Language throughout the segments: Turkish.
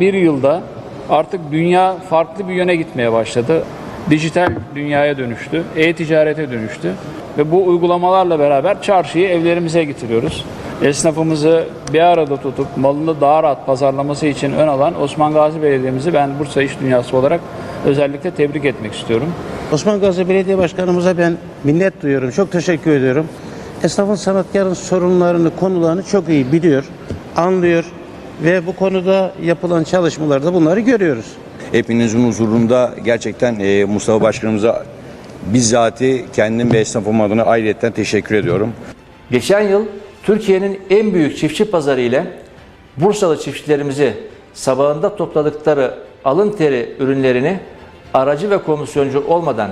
bir yılda artık dünya farklı bir yöne gitmeye başladı. Dijital dünyaya dönüştü, e-ticarete dönüştü ve bu uygulamalarla beraber çarşıyı evlerimize getiriyoruz. Esnafımızı bir arada tutup malını daha rahat pazarlaması için ön alan Osman Gazi Belediye'mizi ben Bursa İş Dünyası olarak özellikle tebrik etmek istiyorum. Osman Gazi Belediye Başkanımıza ben minnet duyuyorum. Çok teşekkür ediyorum. Esnafın sanatkarın sorunlarını, konularını çok iyi biliyor, anlıyor ve bu konuda yapılan çalışmalarda bunları görüyoruz. Hepinizin huzurunda gerçekten e, Mustafa Başkanımıza bizzati kendim ve esnafım adına ayrıyetten teşekkür ediyorum. Geçen yıl Türkiye'nin en büyük çiftçi pazarı ile Bursalı çiftçilerimizi sabahında topladıkları alın teri ürünlerini aracı ve komisyoncu olmadan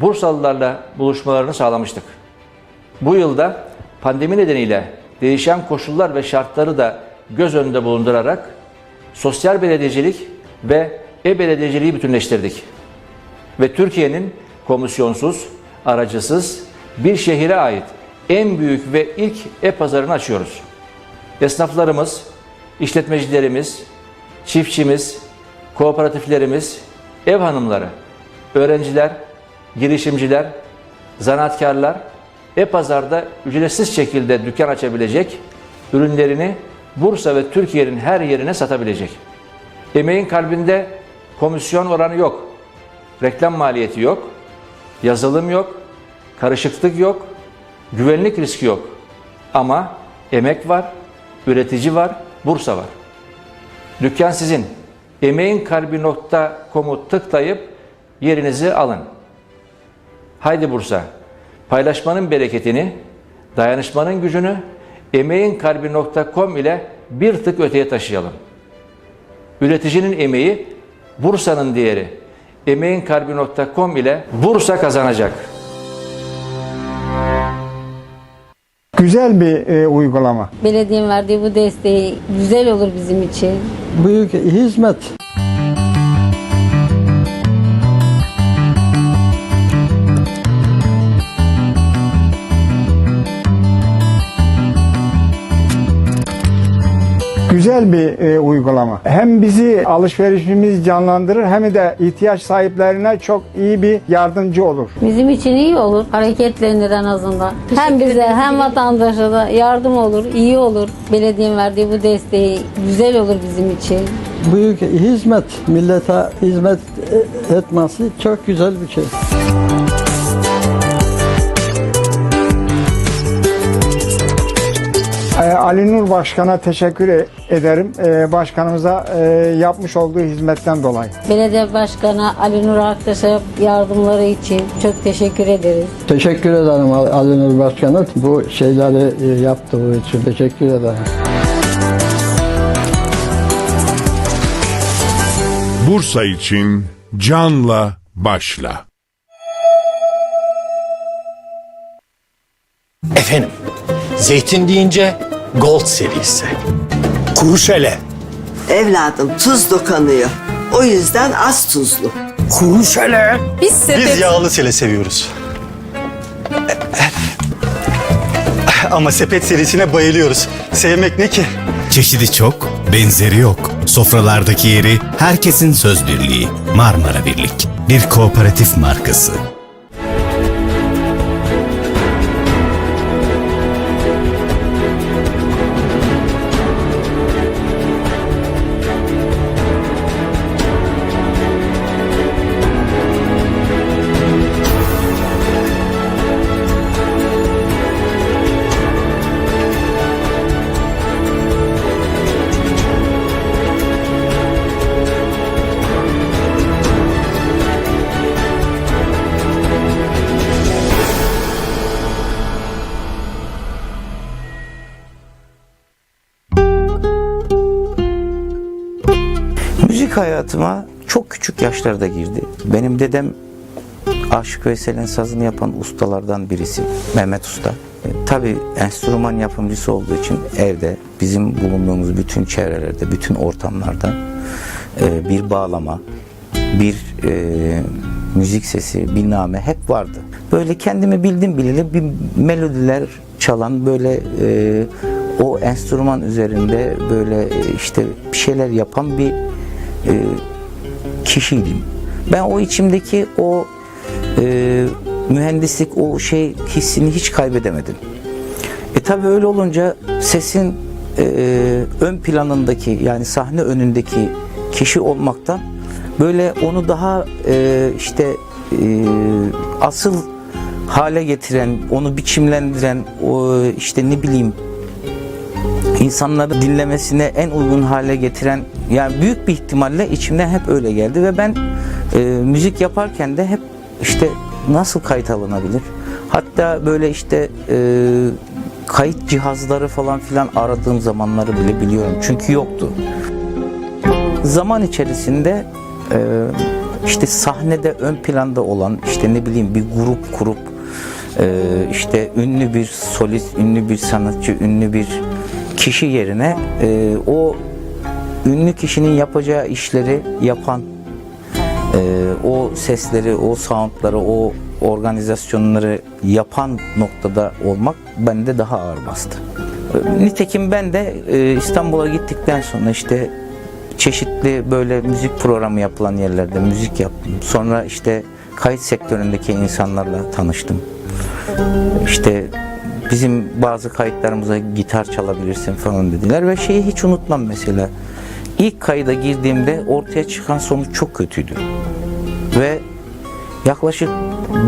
Bursalılarla buluşmalarını sağlamıştık. Bu yılda pandemi nedeniyle değişen koşullar ve şartları da göz önünde bulundurarak sosyal belediyecilik ve e-belediyeciliği bütünleştirdik. Ve Türkiye'nin komisyonsuz, aracısız bir şehire ait en büyük ve ilk e-pazarını açıyoruz. Esnaflarımız, işletmecilerimiz, çiftçimiz, kooperatiflerimiz, ev hanımları, öğrenciler, girişimciler, zanaatkarlar e-pazarda ücretsiz şekilde dükkan açabilecek, ürünlerini Bursa ve Türkiye'nin her yerine satabilecek. Emeğin kalbinde komisyon oranı yok, reklam maliyeti yok, yazılım yok, karışıklık yok, güvenlik riski yok. Ama emek var, üretici var, Bursa var. Dükkan sizin. Emeğin kalbi.com'u tıklayıp yerinizi alın. Haydi Bursa. Paylaşmanın bereketini, dayanışmanın gücünü emeğin kalbi.com ile bir tık öteye taşıyalım. Üreticinin emeği, Bursa'nın değeri. Emeğin kalbi.com ile Bursa kazanacak. Güzel bir e, uygulama. Belediyenin verdiği bu desteği güzel olur bizim için. büyük hizmet. Güzel bir e, uygulama. Hem bizi alışverişimizi canlandırır hem de ihtiyaç sahiplerine çok iyi bir yardımcı olur. Bizim için iyi olur. Hareketlenir en azından. hem bize hem vatandaşa da yardım olur, iyi olur. Belediyenin verdiği bu desteği güzel olur bizim için. Büyük hizmet. Millete hizmet e- etmesi çok güzel bir şey. Ali Nur Başkan'a teşekkür e- ederim. E, başkanımıza e, yapmış olduğu hizmetten dolayı. Belediye Başkanı Ali Nur Aktaş'a yardımları için çok teşekkür ederiz. Teşekkür ederim Ali- Ali Nur Başkan'a bu şeyleri e, yaptığı için teşekkür ederim. Bursa için canla başla. Efendim, zeytin deyince Gold serisi. Kuruşele, Evladım tuz dokanıyor. O yüzden az tuzlu. kuruşele. Biz Biz yağlı sele seviyoruz. Ama sepet serisine bayılıyoruz. Sevmek ne ki? Çeşidi çok, benzeri yok. Sofralardaki yeri herkesin söz birliği. Marmara Birlik. Bir kooperatif markası. Hayatıma çok küçük yaşlarda girdi. Benim dedem Aşık Veysel'in sazını yapan ustalardan birisi Mehmet Usta. E, tabii enstrüman yapımcısı olduğu için evde bizim bulunduğumuz bütün çevrelerde, bütün ortamlarda e, bir bağlama, bir e, müzik sesi, bir name hep vardı. Böyle kendimi bildim bileli bir melodiler çalan böyle e, o enstrüman üzerinde böyle e, işte bir şeyler yapan bir e, kişiydim. Ben o içimdeki o e, mühendislik o şey hissini hiç kaybedemedim. E tabi öyle olunca sesin e, ön planındaki yani sahne önündeki kişi olmaktan böyle onu daha e, işte e, asıl hale getiren, onu biçimlendiren, o işte ne bileyim insanları dinlemesine en uygun hale getiren yani büyük bir ihtimalle içimden hep öyle geldi ve ben e, müzik yaparken de hep işte nasıl kayıt alınabilir? Hatta böyle işte e, kayıt cihazları falan filan aradığım zamanları bile biliyorum. Çünkü yoktu. Zaman içerisinde e, işte sahnede ön planda olan işte ne bileyim bir grup kurup e, işte ünlü bir solist, ünlü bir sanatçı, ünlü bir kişi yerine e, o ünlü kişinin yapacağı işleri yapan e, o sesleri, o soundları, o organizasyonları yapan noktada olmak bende daha ağır bastı. E, Nitekim ben de e, İstanbul'a gittikten sonra işte çeşitli böyle müzik programı yapılan yerlerde müzik yaptım. Sonra işte kayıt sektöründeki insanlarla tanıştım. İşte bizim bazı kayıtlarımıza gitar çalabilirsin falan dediler ve şeyi hiç unutmam mesela. İlk kayda girdiğimde ortaya çıkan sonuç çok kötüydü. Ve yaklaşık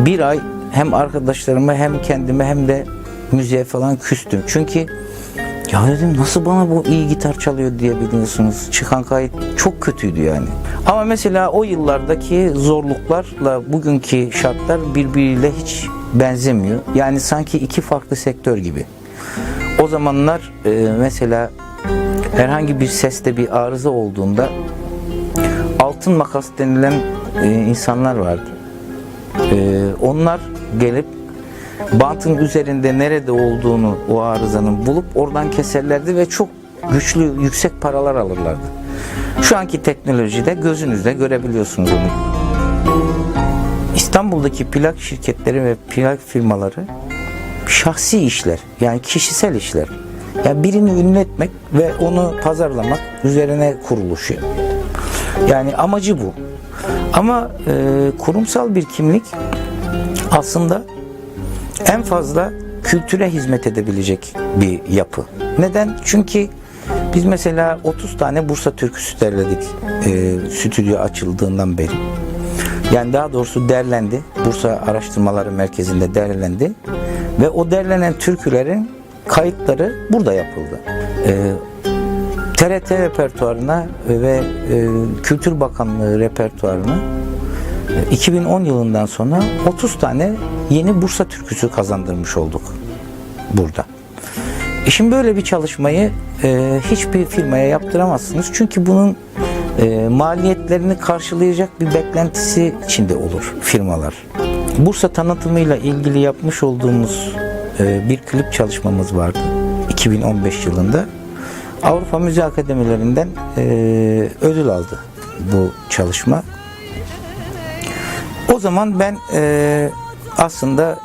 bir ay hem arkadaşlarıma hem kendime hem de müziğe falan küstüm. Çünkü ya dedim nasıl bana bu iyi gitar çalıyor diye biliyorsunuz. Çıkan kayıt çok kötüydü yani. Ama mesela o yıllardaki zorluklarla bugünkü şartlar birbiriyle hiç benzemiyor. Yani sanki iki farklı sektör gibi. O zamanlar e, mesela herhangi bir seste bir arıza olduğunda altın makas denilen e, insanlar vardı. E, onlar gelip bantın üzerinde nerede olduğunu o arızanın bulup oradan keserlerdi ve çok güçlü yüksek paralar alırlardı. Şu anki teknolojide gözünüzle görebiliyorsunuz onu. İstanbul'daki plak şirketleri ve plak firmaları şahsi işler yani kişisel işler. Yani birini ünlü etmek ve onu pazarlamak üzerine kuruluşu. Yani amacı bu. Ama e, kurumsal bir kimlik aslında en fazla kültüre hizmet edebilecek bir yapı. Neden? Çünkü biz mesela 30 tane Bursa türküsü derledik e, stüdyo açıldığından beri. Yani daha doğrusu derlendi. Bursa Araştırmaları Merkezi'nde derlendi. Ve o derlenen türkülerin kayıtları burada yapıldı. E, TRT repertuarına ve e, Kültür Bakanlığı repertuarına e, 2010 yılından sonra 30 tane yeni Bursa türküsü kazandırmış olduk burada. E şimdi böyle bir çalışmayı e, hiçbir firmaya yaptıramazsınız. Çünkü bunun e, maliyetlerini karşılayacak bir beklentisi içinde olur firmalar. Bursa tanıtımıyla ilgili yapmış olduğumuz e, bir klip çalışmamız vardı 2015 yılında. Avrupa Müzik Akademilerinden e, ödül aldı bu çalışma. O zaman ben e, aslında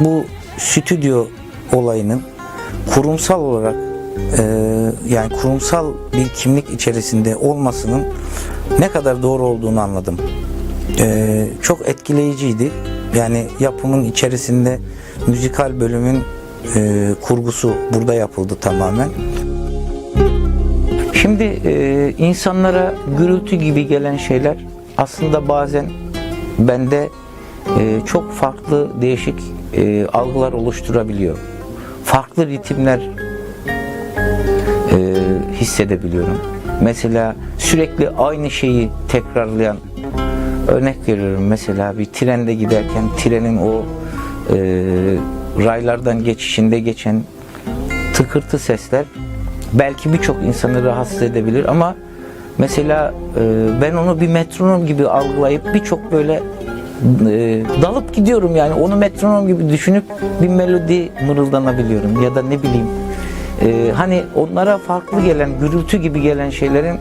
bu stüdyo olayının kurumsal olarak e, yani kurumsal bir kimlik içerisinde olmasının ne kadar doğru olduğunu anladım. E, çok etkileyiciydi. Yani yapımın içerisinde müzikal bölümün e, kurgusu burada yapıldı tamamen. Şimdi e, insanlara gürültü gibi gelen şeyler aslında bazen bende e, çok farklı değişik e, algılar oluşturabiliyor. Farklı ritimler hissedebiliyorum. Mesela sürekli aynı şeyi tekrarlayan örnek veriyorum mesela bir trende giderken trenin o e, raylardan geçişinde geçen tıkırtı sesler belki birçok insanı rahatsız edebilir ama mesela e, ben onu bir metronom gibi algılayıp birçok böyle e, dalıp gidiyorum yani onu metronom gibi düşünüp bir melodi mırıldanabiliyorum ya da ne bileyim e, hani onlara farklı gelen gürültü gibi gelen şeylerin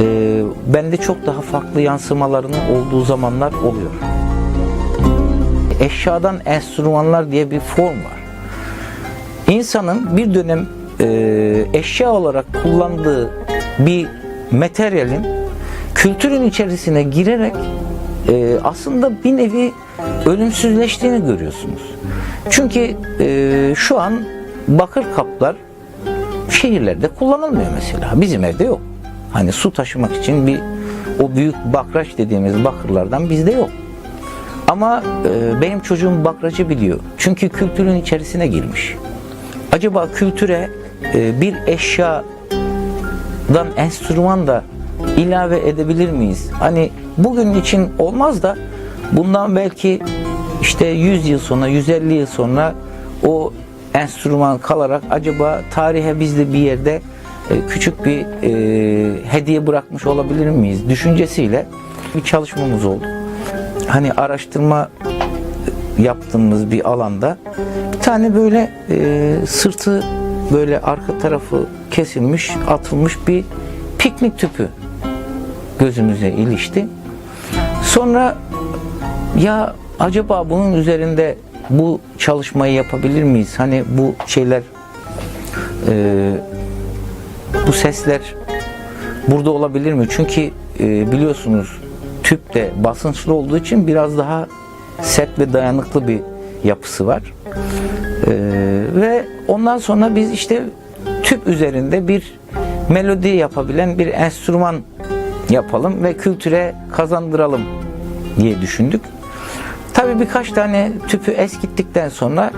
e, bende çok daha farklı yansımalarının olduğu zamanlar oluyor. Eşyadan enstrümanlar diye bir form var. İnsanın bir dönem e, eşya olarak kullandığı bir materyalin kültürün içerisine girerek e, aslında bir nevi ölümsüzleştiğini görüyorsunuz. Çünkü e, şu an bakır kaplar şehirlerde kullanılmıyor mesela. Bizim evde yok. Hani su taşımak için bir o büyük bakraç dediğimiz bakırlardan bizde yok. Ama e, benim çocuğum bakracı biliyor. Çünkü kültürün içerisine girmiş. Acaba kültüre e, bir eşyadan enstrüman da ilave edebilir miyiz? Hani bugün için olmaz da bundan belki işte 100 yıl sonra, 150 yıl sonra o enstrüman kalarak acaba tarihe biz de bir yerde e, küçük bir e, hediye bırakmış olabilir miyiz düşüncesiyle bir çalışmamız oldu. Hani araştırma yaptığımız bir alanda bir tane böyle e, sırtı böyle arka tarafı kesilmiş, atılmış bir piknik tüpü gözümüze ilişti. Sonra ya acaba bunun üzerinde bu çalışmayı yapabilir miyiz? Hani bu şeyler e, bu sesler burada olabilir mi? Çünkü e, biliyorsunuz tüp de basınçlı olduğu için biraz daha sert ve dayanıklı bir yapısı var. E, ve ondan sonra biz işte tüp üzerinde bir melodi yapabilen bir enstrüman yapalım ve kültüre kazandıralım diye düşündük. Tabii birkaç tane tüpü eskittikten sonra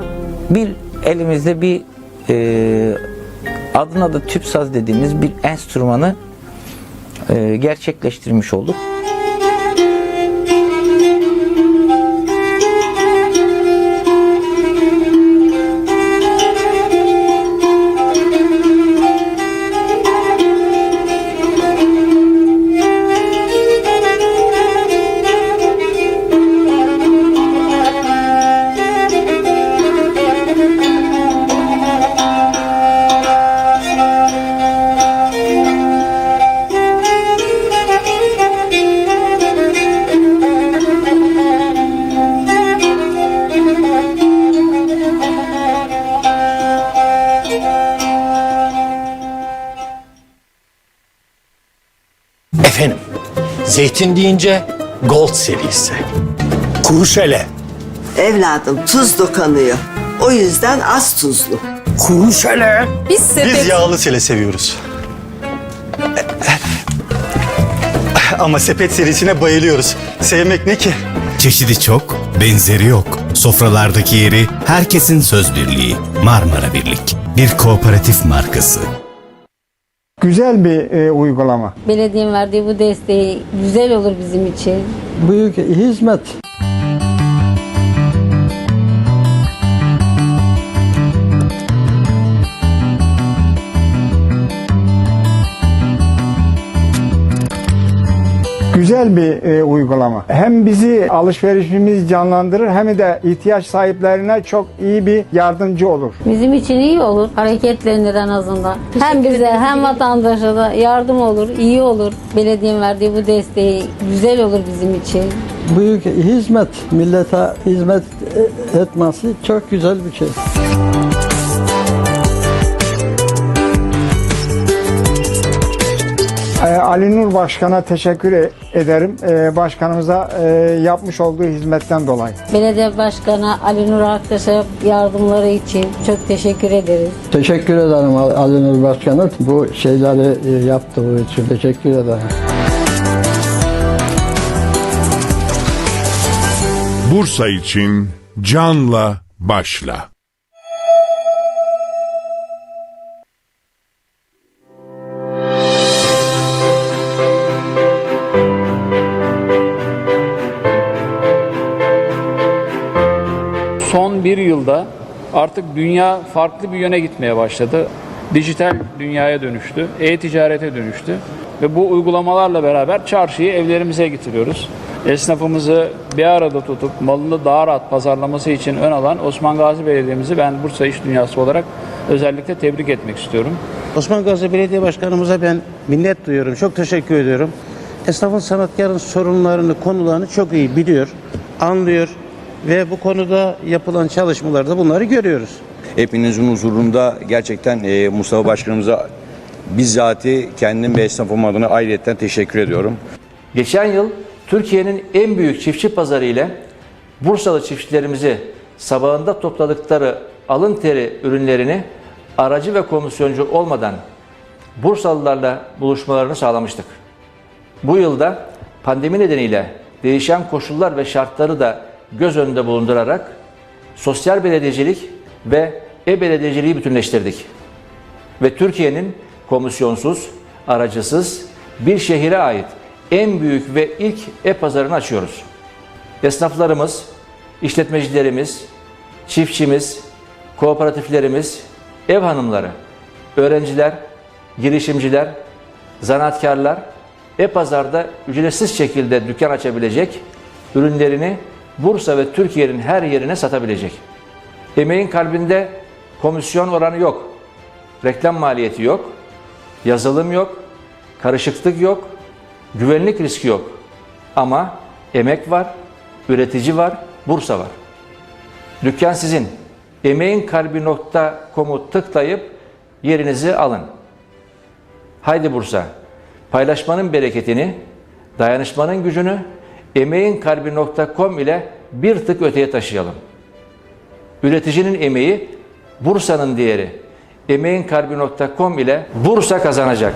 bir elimizde bir e, adına da tüp saz dediğimiz bir enstrümanı e, gerçekleştirmiş olduk. Zeytin deyince Gold serisi. Kuşele. Evladım tuz dokanıyor. O yüzden az tuzlu. Kuşele. Biz sepet... Biz yağlı sele seviyoruz. Ama sepet serisine bayılıyoruz. Sevmek ne ki? Çeşidi çok, benzeri yok. Sofralardaki yeri herkesin söz birliği. Marmara Birlik. Bir kooperatif markası. Güzel bir e, uygulama. Belediyenin verdiği bu desteği güzel olur bizim için. Büyük hizmet. Güzel bir e, uygulama. Hem bizi alışverişimizi canlandırır hem de ihtiyaç sahiplerine çok iyi bir yardımcı olur. Bizim için iyi olur. Hareketlenir en azından. hem bize hem vatandaşa da yardım olur, iyi olur. Belediyenin verdiği bu desteği güzel olur bizim için. Büyük hizmet. Millete hizmet e- etmesi çok güzel bir şey. Ali Nur Başkan'a teşekkür e- ederim. E, başkanımıza e, yapmış olduğu hizmetten dolayı. Belediye Başkanı Ali Nur Aktaş'a yardımları için çok teşekkür ederiz. Teşekkür ederim Ali- Nur Başkanım. Bu şeyleri e, yaptığı için teşekkür ederim. Bursa için canla başla. Bir yılda artık dünya farklı bir yöne gitmeye başladı. Dijital dünyaya dönüştü, e-ticarete dönüştü ve bu uygulamalarla beraber çarşıyı evlerimize getiriyoruz. Esnafımızı bir arada tutup malını daha rahat pazarlaması için ön alan Osman Gazi Belediye'mizi ben Bursa İş Dünyası olarak özellikle tebrik etmek istiyorum. Osman Gazi Belediye Başkanımıza ben minnet duyuyorum. Çok teşekkür ediyorum. Esnafın sanatkarın sorunlarını, konularını çok iyi biliyor, anlıyor ve bu konuda yapılan çalışmalarda bunları görüyoruz. Hepinizin huzurunda gerçekten e, Mustafa Başkanımıza bizzati kendim ve esnafım adına ayrıyetten teşekkür ediyorum. Geçen yıl Türkiye'nin en büyük çiftçi pazarı ile Bursalı çiftçilerimizi sabahında topladıkları alın teri ürünlerini aracı ve komisyoncu olmadan Bursalılarla buluşmalarını sağlamıştık. Bu yılda pandemi nedeniyle değişen koşullar ve şartları da göz önünde bulundurarak sosyal belediyecilik ve e-belediyeciliği bütünleştirdik. Ve Türkiye'nin komisyonsuz, aracısız bir şehire ait en büyük ve ilk e-pazarını açıyoruz. Esnaflarımız, işletmecilerimiz, çiftçimiz, kooperatiflerimiz, ev hanımları, öğrenciler, girişimciler, zanaatkarlar e-pazarda ücretsiz şekilde dükkan açabilecek, ürünlerini Bursa ve Türkiye'nin her yerine satabilecek. Emeğin kalbinde komisyon oranı yok, reklam maliyeti yok, yazılım yok, karışıklık yok, güvenlik riski yok. Ama emek var, üretici var, Bursa var. Dükkan sizin. Emeğinkalbi.com'u tıklayıp yerinizi alın. Haydi Bursa. Paylaşmanın bereketini, dayanışmanın gücünü emeğinkalbi.com ile bir tık öteye taşıyalım. Üreticinin emeği, Bursa'nın değeri. Emeğinkalbi.com ile Bursa kazanacak.